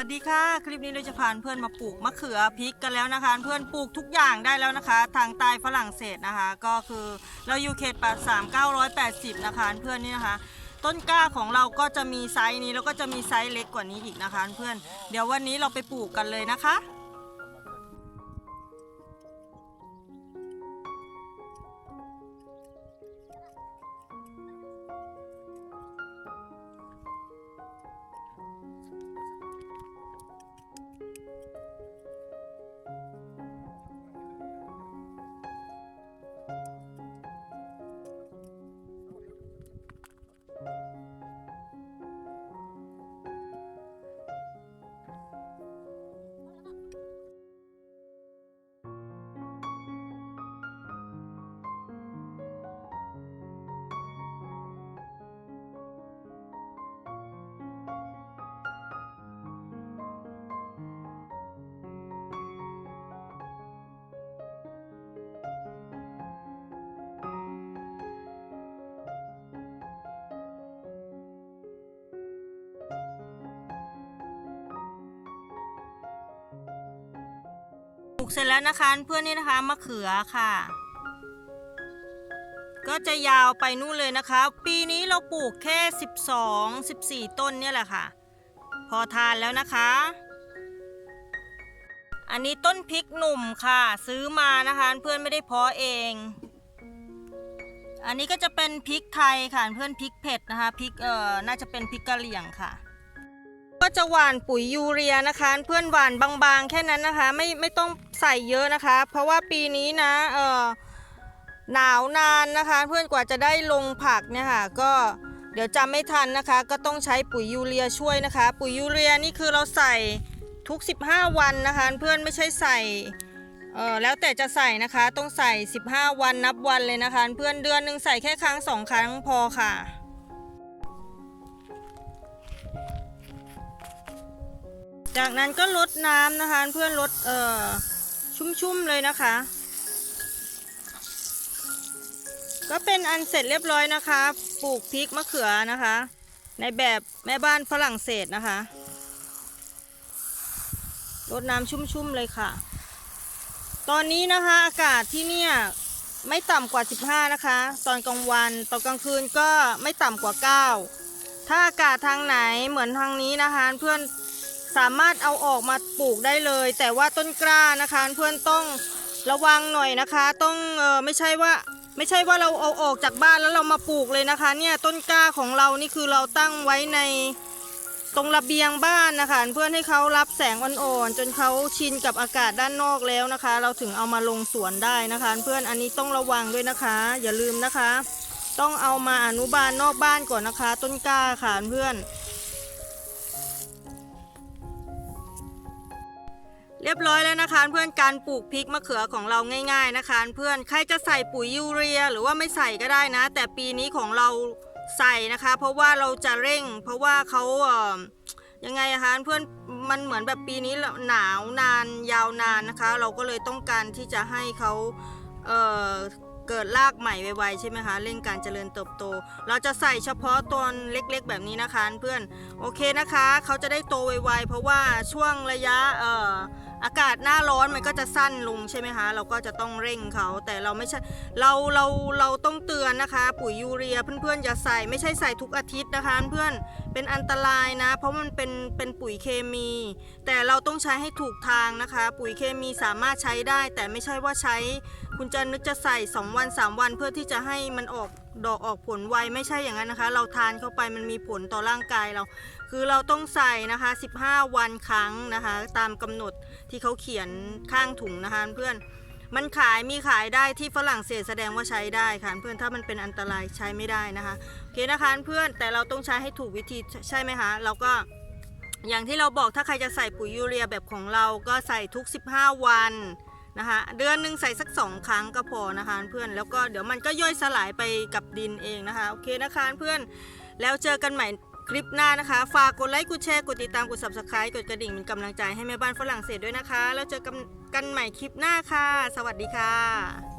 วัสดีค่ะ คลิปนี้เราจะพาเพื่อนมาปลูกมะเขือพริกกันแล้วนะคะ เพื่อนปลูกทุกอย่างได้แล้วนะคะ ทางใต้ฝรั่งเศสนะคะ ก็คือเราอยู่เขตป่าสามเก้าร้อยแปดสิบนะคะเพื่อนนี่นะคะ ต้นกล้าของเราก็จะมีไซส์นี้แล้วก็จะมีไซส์เล็กกว่านี้อีกนะคะ เพื่อนเดี๋ยววันนี้เราไปปลูกกันเลยนะคะ กเสร็จแล้วนะคะ เพื่อนนี่นะคะมะเขือค่ะ ก็จะยาวไปนู่นเลยนะคะ ปีนี้เราปลูกแค่ 12 14 ต้นเนี่ยแหละค่ะ พอทานแล้วนะคะ อันนี้ต้นพริกหนุ่มค่ะ ซื้อมานะคะเพื่อนไม่ได้เพาะเอง อันนี้ก็จะเป็นพริกไทยค่ะเพื่อนพริกเผ็ดนะคะพริกเอ่อน่าจะเป็นพริกกะเหรี่ยงค่ะ ก็จะหว่านปุ๋ยยูเรียนะคะ เพื่อนหว่านบางๆ แค่นั้นนะคะ ไม่ไม่ต้องใส่เยอะนะคะ เพราะว่าปีนี้นะเออหนาวนานนะคะ เพื่อนกว่าจะได้ลงผักเนี่ยค่ะก็เดี๋ยวจำไม่ทันนะคะ ก็ต้องใช้ปุ๋ยยูเรียช่วยนะคะ ปุ๋ยยูเรียนี่คือเราใส่ทุก 15 วันนะคะ เพื่อนไม่ใช่ใส่เออแล้วแต่จะใส่นะคะต้องใส่ 15 วันนับวันเลยนะคะ เพื่อนเดือนหนึ่งใส่แค่ครั้งสองครั้งพอค่ะ จากนั้นก็ลดน้ำนะคะ เพื่อนลดเอ่อชุ่มๆเลยนะคะ ก็เป็นอันเสร็จเรียบร้อยนะคะ ปลูกพริกมะเขือนะคะ ในแบบแม่บ้านฝรั่งเศสนะคะรดน้ำชุ่มๆเลยค่ะ ตอนนี้นะคะอากาศที่เนี่ยไม่ต่ำกว่า 15 นะคะ ตอนกลางวัน ตอนกลางคืนก็ไม่ต่ำกว่า 9 ถ้าอากาศทางไหนเหมือนทางนี้นะคะ เพื่อน สามารถเอาออกมาปลูกได้เลย แต่ว่าต้นกล้านะคะเพื่อนต้องระวังหน่อยนะคะ ต้องเออไม่ใช่ว่าไม่ใช่ว่าเราเอาออกจากบ้านแล้วเรามาปลูกเลยนะคะ เนี่ยต้นกล้าของเรานี่คือเราตั้งไว้ในตรงระเบียงบ้านนะคะ เพื่อนให้เขารับแสงอ่อนๆจนเขาชินกับอากาศด้านนอกแล้วนะคะ เราถึงเอามาลงสวนได้นะคะ เพื่อนอันนี้ต้องระวังด้วยนะคะ อย่าลืมนะคะ ต้องเอามาอนุบาลนอกบ้านก่อนนะคะ ต้นกล้าค่ะเพื่อน เรียบร้อยแล้วนะคะเพื่อนการปลูกพริกมะเขือของเราง่าย ๆนะคะ เพื่อนใครจะใส่ปุ๋ยยูเรียหรือว่าไม่ใส่ก็ได้นะ แต่ปีนี้ของเราใส่นะคะ เพราะว่าเราจะเร่ง เพราะว่าเขาเอ่อยังไงอะคะเพื่อนมันเหมือนแบบปีนี้หนาวนานยาวนานนะคะ เราก็เลยต้องการที่จะให้เขาเอ่อเกิดรากใหม่ไวๆใช่ไหมคะเร่งการเจริญเติบโต เราจะใส่เฉพาะตอนเล็กๆ แบบนี้นะคะ เพื่อนโอเคนะคะเขาจะได้โตไวๆเพราะว่าช่วงระยะเอ่อ อากาศหน้าร้อนมันก็จะสั้นลงใช่ไหมคะ เราก็จะต้องเร่งเขาแต่เราไม่ใช่เราเราเราต้องเตือนนะคะ ปุ๋ยยูเรียเพื่อนๆอย่าใส่ไม่ใช่ใส่ทุกอาทิตย์นะคะ เพื่อน เป็นอันตรายนะ เพราะมันเป็นเป็นปุ๋ยเคมี แต่เราต้องใช้ให้ถูกทางนะคะ ปุ๋ยเคมีสามารถใช้ได้ แต่ไม่ใช่ว่าใช้ คุณจะนึกจะใส่ 2 วัน 3 วัน เพื่อที่จะให้มันออกดอกออกผลไวไม่ใช่อย่างนั้นนะคะ เราทานเข้าไปมันมีผลต่อร่างกายเรา คือเราต้องใส่นะคะ 15 วันครั้งนะคะ ตามกำหนดที่เขาเขียนข้างถุงนะคะเพื่อน มันขายมีขายได้ที่ฝรั่งเศสแสดงว่าใช้ได้ค่ะเพื่อนถ้ามันเป็นอันตรายใช้ไม่ได้นะคะโอเคนะคะเพื่อนแต่เราต้องใช้ให้ถูกวิธีใช่ไหมคะเราก็อย่างที่เราบอกถ้าใครจะใส่ปุ๋ยยูเรียแบบของเราก็ใส่ทุก 15 วันนะคะเดือนหนึ่งใส่สักสองครั้งก็พอนะคะเพื่อนแล้วก็เดี๋ยวมันก็ย่อยสลายไปกับดินเองนะคะโอเคนะคะเพื่อนแล้วเจอกันใหม่ คลิปหน้านะคะ ฝากกดไลค์ กดแชร์ กดติดตาม กด subscribe กดกระดิ่งเป็นกำลังใจให้แม่บ้านฝรั่งเศสด้วยนะคะ แล้วเจอกันกันใหม่คลิปหน้าค่ะ สวัสดีค่ะ